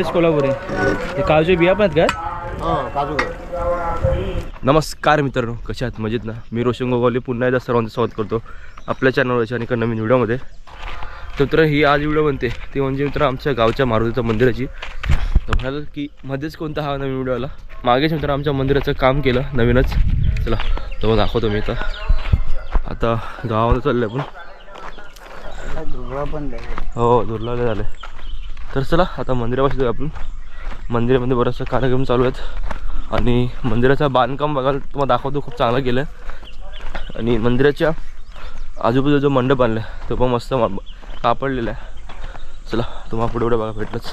Veg Kolhapuri हे काजू बिया पण आहेत का? काजू नमस्कार मित्रांनो कशा आहात? मजेत ना? मी रोशन गोगावले पुन्हा एकदा सर्वांचं स्वागत करतो आपल्या चॅनलवरच्या आणि एका नवीन व्हिडिओमध्ये. तर मित्र ही आज व्हिडिओ बनते. ते म्हणजे मित्र आमच्या गावच्या मारुतीच्या मंदिराची. तर म्हणाल की मध्येच कोणता हा नवीन व्हिडिओ आला? मागेच मित्र आमच्या मंदिराचं काम केलं नवीनच. चला तो दाखवतो मी आता आता गावामध्ये चाललं आपण. पण हो दुर्लभले झाले तर चला आता मंदिरापाशी जाऊ आपण. मंदिरामध्ये बराचसा कार्यक्रम चालू आहेत. आणि मंदिराचं बांधकाम बघायला तुम्हाला दाखवतो खूप चांगलं केलं आहे आणि मंदिराच्या आजूबाजूला जो मंडप आणला आहे तो पण मस्त कापडलेला आहे. चला तुम्हाला पुढे पुढे बघा भेटलंच.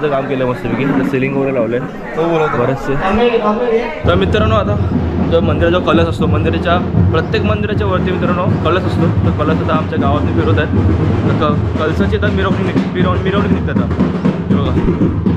मंदिराचं काम केलं मस्तपैकी. तर सिलिंग वगैरे लावलं आहे बरेचसे. तर मित्रांनो आता जो मंदिराचा कलश असतो मंदिराच्या प्रत्येक मंदिराच्या वरती मित्रांनो कलश असतो. तर कलश आता आमच्या गावातून फिरवत आहेत. तर क कलशाची आता मिरवणूक निघ मिरवण मिरवणूक निघतात आता. बघा.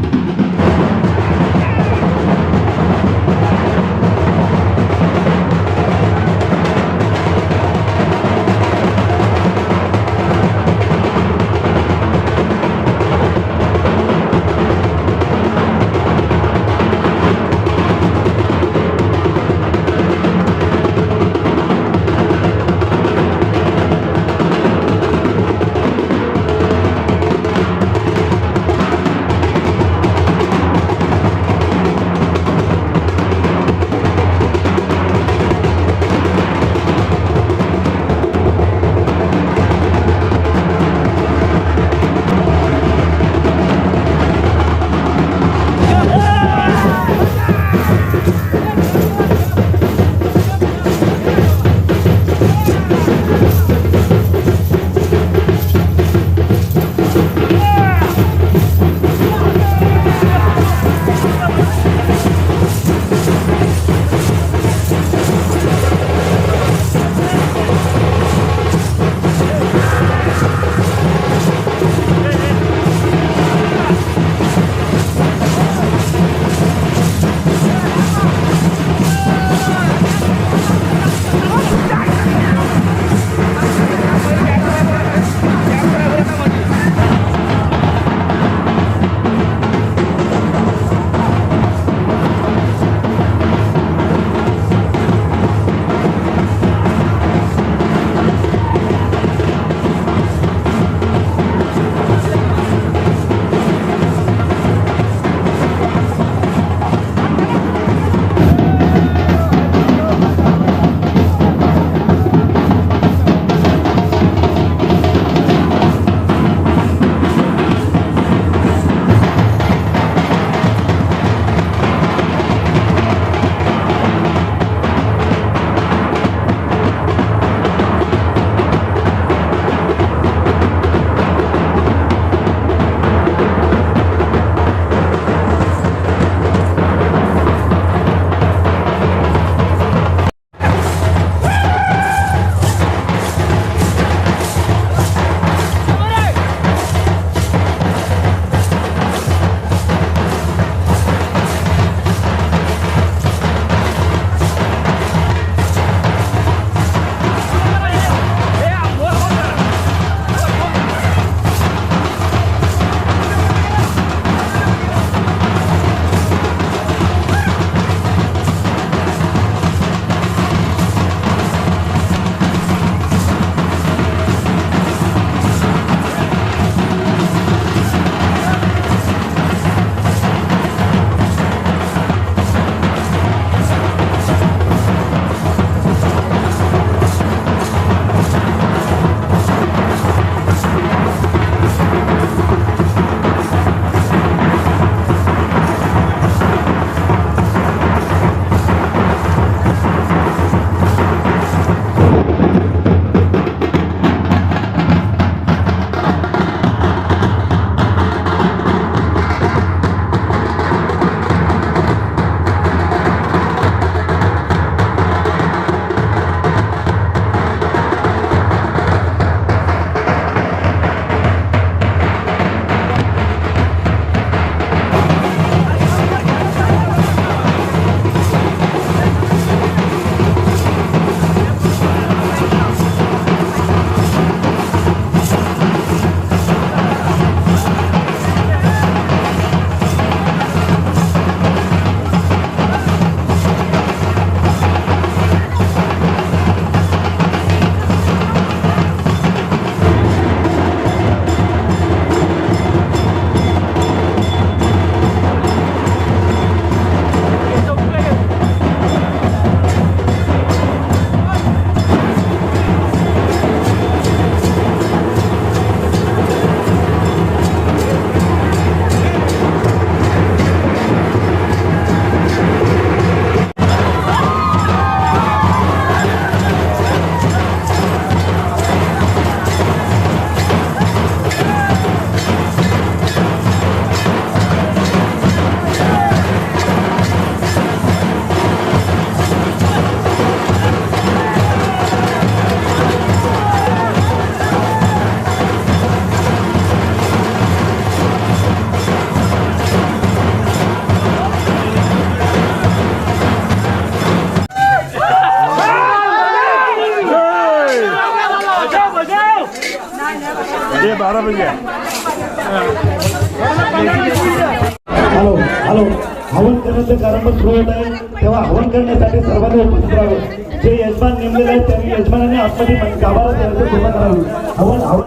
हॅलो हॅलो हवन करण्याचं कारण पण सुरू होत आहे. तेव्हा हवन करण्यासाठी सर्वांनी उपस्थित राहावे जे यजमान नेमलेले आहेत त्यांनी यजमानाने आतमध्ये गाभारा तयारीची सुरुवात करावी. हवन हवन.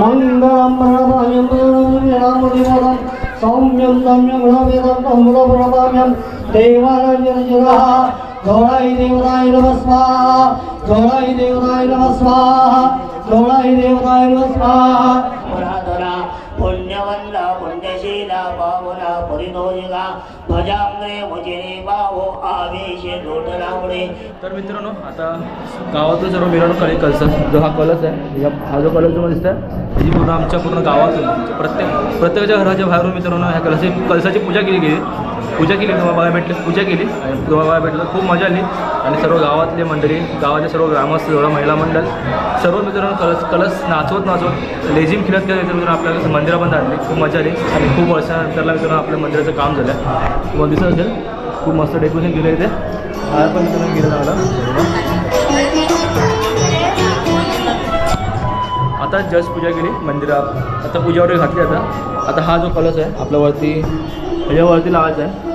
मंगळम मंगळम सौम्यम सौम्यम गुणवेदम अमृतप्रभाम्यम देवारंजनजरा गौराई देवराय नमः स्वाहा। गौराई देवराय नमः स्वाहा। गौराई देवराय नमः स्वाहा पुराधरा पुण्यवंत पुण्यशीला पावना परिणोजिका भजांग्रे मुजिरे भावो आवेशे लोटनामुळे तर मित्रांनो आता गावातून सर्व मिरवणूक आली कलसा जो हा कलस आहे या- हा जो कलस तुम्हाला दिसतोय ही पूर्ण आमच्या पूर्ण गावातून प्रत्येक प्रत्येकाच्या घराच्या बाहेरून मित्रांनो ह्या कलसाची कलसाची पूजा केली गेली. पूजा केली तुम्हाला बघायला भेटली? पूजा केली. आणि तुम्हाला भेटलं. खूप मजा आली. आणि सर्व गावातले मंडळी गावातले सर्व ग्रामस्थ सर्व महिला मंडळ सर्व मित्रांनो कलस कलस नाचवत नाचवत लेझिम खेळत खेळत मित्रांनो आपल्याला बंद आणली. खूप मजा आली. आणि खूप वर्षानंतरला मित्रांनो आपल्या मंदिराचं काम झालं. आहे तुम्हाला दिसत असेल खूप मस्त डेकोरेशन केलं आहे इथे. हा पण मित्रांनो गेलं चांगला आता जस्ट पूजा केली मंदिरात आता पूजा वगैरे घातली आता. आता हा जो कलश आहे आपल्यावरती ह्याच्यावरती लावायचा आहे.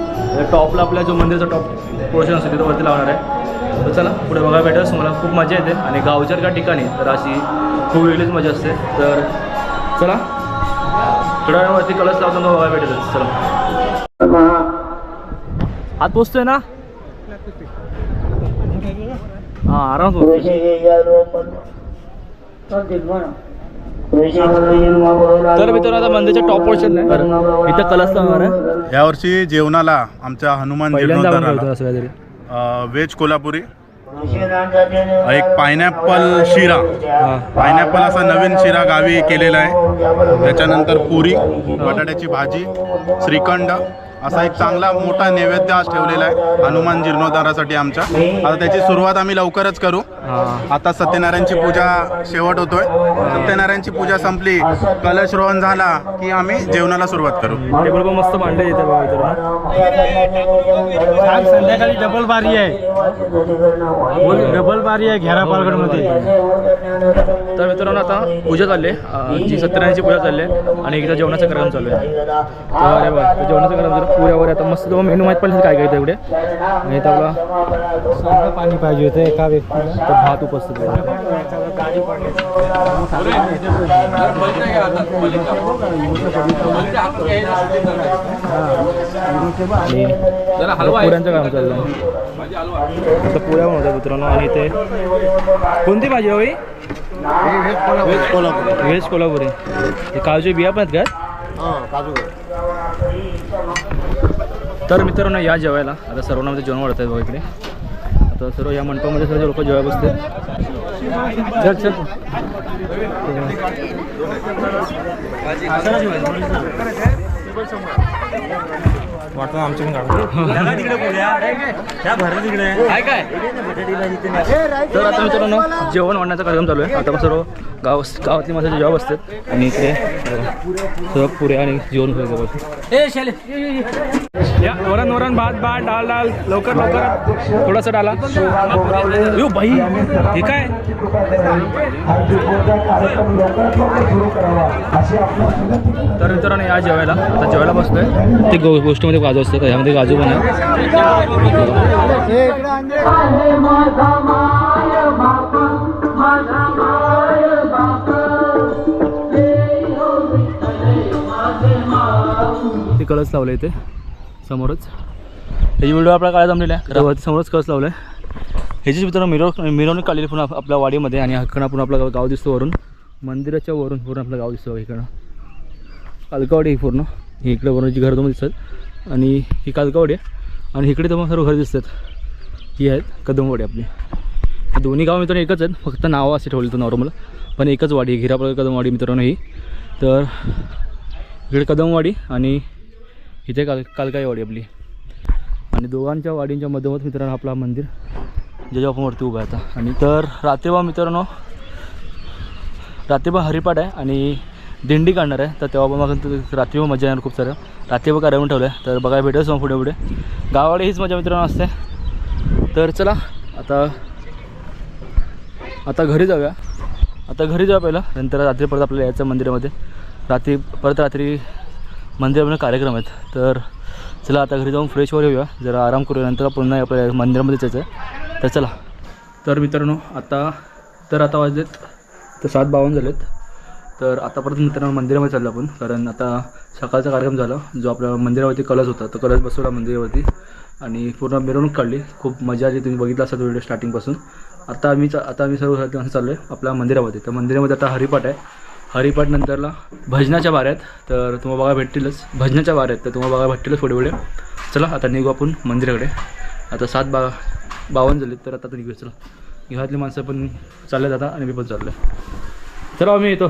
टॉपला आपल्या जो मंदिरचा टॉप पोर्शन असतो तिथं वरती लावणार आहे. तर चला पुढे बघायला भेटेल मला खूप मजा येते. आणि गावच्या का ठिकाणी तर अशी खूप वेगळीच मजा असते. तर चला थोड्या वेळावरती कलश लावताना बघायला भेटेल चला. आत पोचतोय ना? हां आराम तर मित्रांनो आता मंदिरच्या टॉप पोर्शन आहे. तर इथं कलश लावणार आहे. यावर्षी जेवणाला आमच्या हनुमान पहिल्यांदा आपण जीर्णोद्धाराला, करतो असं काहीतरी. अ, व्हेज कोल्हापुरी. एक पायनॅपल शिरा. हां. पायनॅपल असा नवीन शिरा गावी केलेला आहे. त्याच्यानंतर पुरी बटाट्याची भाजी श्रीखंड. असा एक चांगला मोठा नैवेद्य आज ठेवलेला आहे हनुमान जीर्णोद्धारासाठी आमच्या. आता त्याची सुरुवात आम्ही लवकरच करू. आता सत्यनारायणची पूजा शेवट होतोय. सत्यनारायणची पूजा संपली. कलशरोहण झाला की आम्ही जेवणाला सुरुवात करू. टेबल पण मस्त मांडले इथे बघा मित्रांनो. आज संध्याकाळी डबल बारी आहे. डबल बारी आहे घेरा पालगडमध्ये तर मित्रांनो आता पूजा चालली आहे. जी सत्यनारायणची पूजा चालली आहे आणि एकदा जेवणाचा कार्यक्रम चालू आहे. तर जेवणाचा कार्यक्रम. पुऱ्यावर आता मस्त तुम्हाला मेनू माहीत पडलं काय काय एवढे आणि आपला पाणी पाहिजे होतं एका व्यक्तीला. तर भात उपस्थित आहे. पुऱ्यांचं काम चाललं आहे आता पुऱ्या बनवतात मित्रांनो आणि इथे कोणती भाजी हवी व्हेज कोल्हापूर. व्हेज कोल्हापुरी. हे काजू बिया पण आहेत का? हां काजू तर मित्रांनो या जेवायला. आता सर्वांना मध्ये जेवण वाढत आहे बघा इकडे. आता सर्व या मंडपामध्ये सर्व लोक जेवाय बसते चल चल. वाटतं आमच्या काय काय? तर आता मित्रांनो जेवण वाढण्याचा कार्यक्रम चालू आहे. आता सर्व गाव गावातली माझ्या जेव्हा बसतात आणि इकडे सर्व पुऱ्या आणि जेवण होतं या वरण वरण भात भात डाल डाल लवकर लवकर. थोडासा डाला. यो बाई हे काय? तर मित्रांनो या जेवायला. आता जेवायला बसतोय. ते गो गोष्टीमध्ये गाजू असतं ह्यामध्ये गाजू पण आहे. ते कळस लावलं इथे समोरच. ह्याची व्हिडिओ आपल्याला काय जमलेला आहे. समोरच कळस लावलं आहे ह्याचीच मित्रांनो मिरव मिरवणूक काढलेली पुन्हा आप- आपल्या वाडीमध्ये आणि हक्कना पुन्हा आपला गाव दिसतो वरून. मंदिराच्या वरून पूर्ण आपलं गाव दिसतो इकडं कालकावाडी ही पूर्ण. ही इकडे वरून जी घरं तुम्हाला दिसतात. आणि ही कालकावाडी आहे. आणि इकडे तुम्हाला सर्व घरं दिसतात. ही आहेत कदमवाडी आपली. दोन्ही गाव मित्रांनो एकच आहेत. फक्त नावं असे ठेवले तर नॉर्मल पण एकच वाडी आहे. घिरापळ कदमवाडी मित्रांनो ही. तर इकडे कदमवाडी आणि इथे काल कालकाई वाडी आपली. आणि दोघांच्या वाडींच्या मधोमध मित्रांनो आपला मंदिर ज्याच्या आपण वरती उभा आहे आता. आणि तर रात्रीबा मित्रांनो रात्रीबा हरिपाठ आहे आणि दिंडी काढणार आहे. तर तेव्हा पण मग रात्रीबा मजा येणार खूप सारं. रात्रीबा कार्यक्रम ठेवलं आहे तर बघायला भेटेल मग पुढे पुढे. गावाकडे हीच मजा मित्रांनो असते. तर चला आता आता घरी जाऊया. आता घरी जाऊ पहिलं. नंतर रात्री परत आपल्याला यायचं मंदिरामध्ये. रात्री परत रात्री मंदिरामध्ये कार्यक्रम आहेत. तर चला आता घरी जाऊन फ्रेश वगैरे येऊया. जरा आराम करूया नंतर पुन्हा आपल्या मंदिरामध्ये जायचं आहे तर चला. तर मित्रांनो आता तर आता वाजलेत तर सात बावन्न झालेत. तर आता परत मित्रांनो मंदिरामध्ये चाललो आपण. कारण आता सकाळचा कार्यक्रम झाला जो आपल्या मंदिरावरती कलश होता. तो कलश बसवला मंदिरावरती. आणि पूर्ण मिरवणूक काढली. खूप मजा आली. तुम्ही बघितला असा व्हिडिओ स्टार्टिंगपासून आता आम्ही आता आम्ही सर्व असं चाललो आहे आपल्या मंदिरामध्ये तर मंदिरामध्ये आता हरिपाठ आहे. हरिपाठ नंतरला भजनाच्या बाऱ्या आहेत तर तुम्हाला बघा भेटतीलच. भजनाच्या वाऱ्यात तर तुम्हाला बघा भेटतीलच पुढे पुढे. चला आता निघू आपण मंदिराकडे. आता सात बा बावन्न झाले तर आता निघू चला. घरातली माणसं पण चालले जातात आणि मी पण चाललो चला आम्ही येतो.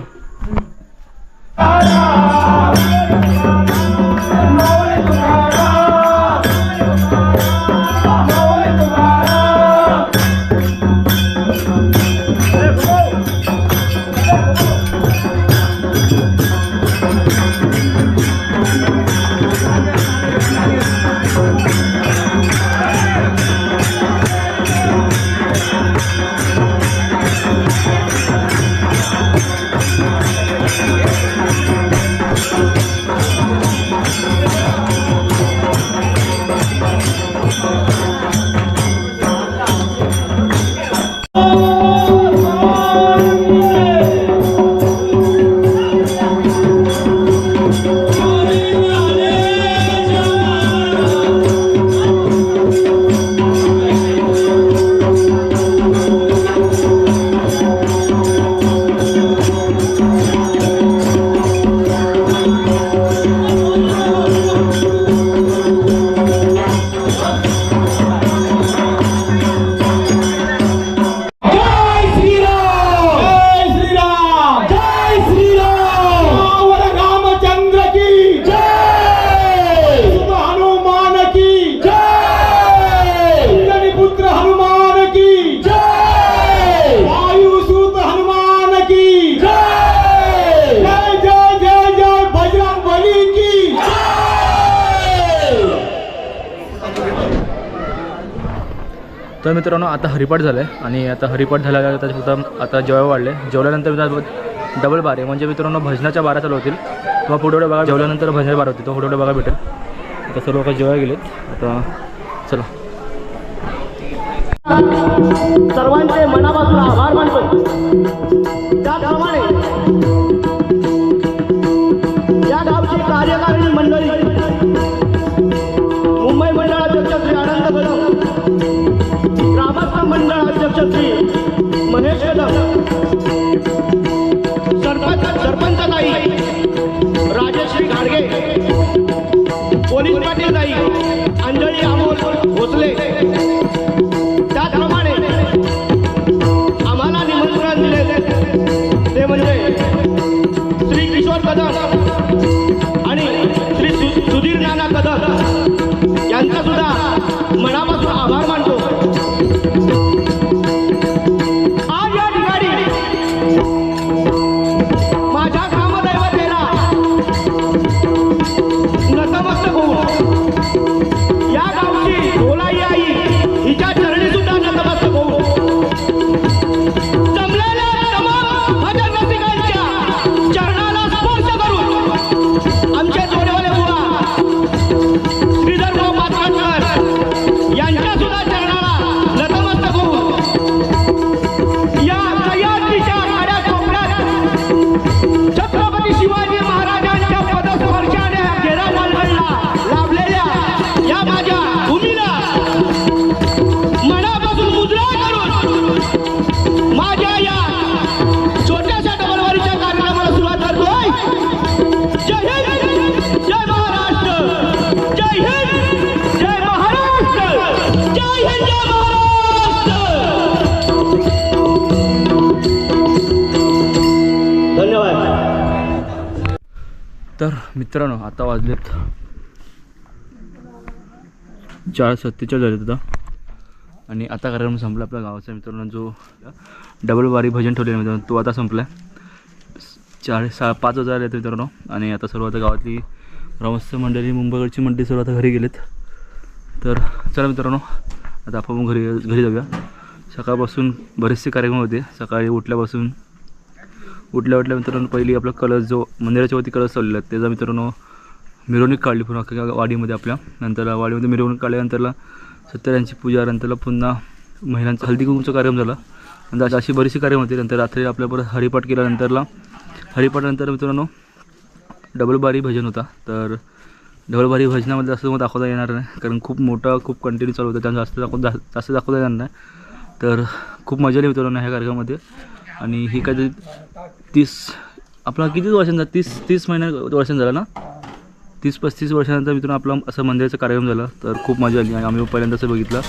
तर मित्रांनो आता हरिपाठ झालं आहे आणि आता हरिपाठ झाला आता आता जेव्हा वाढले. जेवल्यानंतर मित्रांनो डबल बारे. म्हणजे मित्रांनो भजनाच्या बारा चालू होतील. किंवा पुढे बघा जेवल्यानंतर भजनाच्या बारा होतील. तो पुढे बघा भेटेल. आता सर्व लोक जेवायला गेलेत. आता चला. सर्वांचे मनापासून आभार मानतो. छत्री महेश कदम मित्रांनो आता वाजलेत चार सत्तेचाळीस झालेत आता. आणि आता कार्यक्रम संपला आपल्या गावाचा मित्रांनो जो डबल वारी भजन ठेवलेला मित्रांनो तो आता संपला चार सा पाच हजार आले मित्रांनो आणि आता सर्व आता गावातली ग्रामस्थ मंडळी मुंबईकडची मंडळी सर्व आता घरी गेलेत. तर चला मित्रांनो आता आपण घरी घरी जाऊया. सकाळपासून बरेचसे कार्यक्रम होते. सकाळी उठल्यापासून उठल्या उठल्या मित्रांनो पहिली आपला कलश जो मंदिराच्या वरती कलश चाललेला आहे त्याचा मित्रांनो मिरवणूक काढली पुन्हा अख्ख्या वाडीमध्ये आपल्या. नंतर वाडीमध्ये मिरवणूक काढल्यानंतरला सत्यनारायणची पूजा नंतरला पुन्हा महिलांचा हल्दी कुंकूचा कार्यक्रम झाला. नंतर अशी- बरीचशी कार्यक्रम होती. नंतर रात्री आपल्या परत हरिपाठ केल्यानंतरला हरिपाठानंतर मित्रांनो डबलबारी भजन होता. तर डबलबारी भजनामध्ये जास्त दाखवता येणार नाही कारण खूप मोठा खूप कंटिन्यू चालू होता. त्यांना जास्त दाखव जास्त दाखवता येणार नाही. तर खूप मजा आली मित्रांनो ह्या कार्यक्रमामध्ये. आणि ही काहीतरी तीस आपला किती वर्षांचा? तीस तीस महिन्या वर्षांचा झाला ना? तीस पस्तीस वर्षानंतर मित्रांनो आपला असं मंदिराचा कार्यक्रम झाला. तर खूप मजा आली आणि आम्ही पहिल्यांदा असं बघितलं.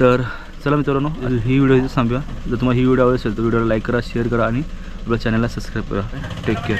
तर चला मित्रांनो ही व्हिडिओ इथे थांबूया. जर तुम्हाला ही व्हिडिओ आवडेल असेल तर व्हिडिओला लाईक करा शेअर करा आणि आपल्या चॅनलला सबस्क्राईब करा. Take care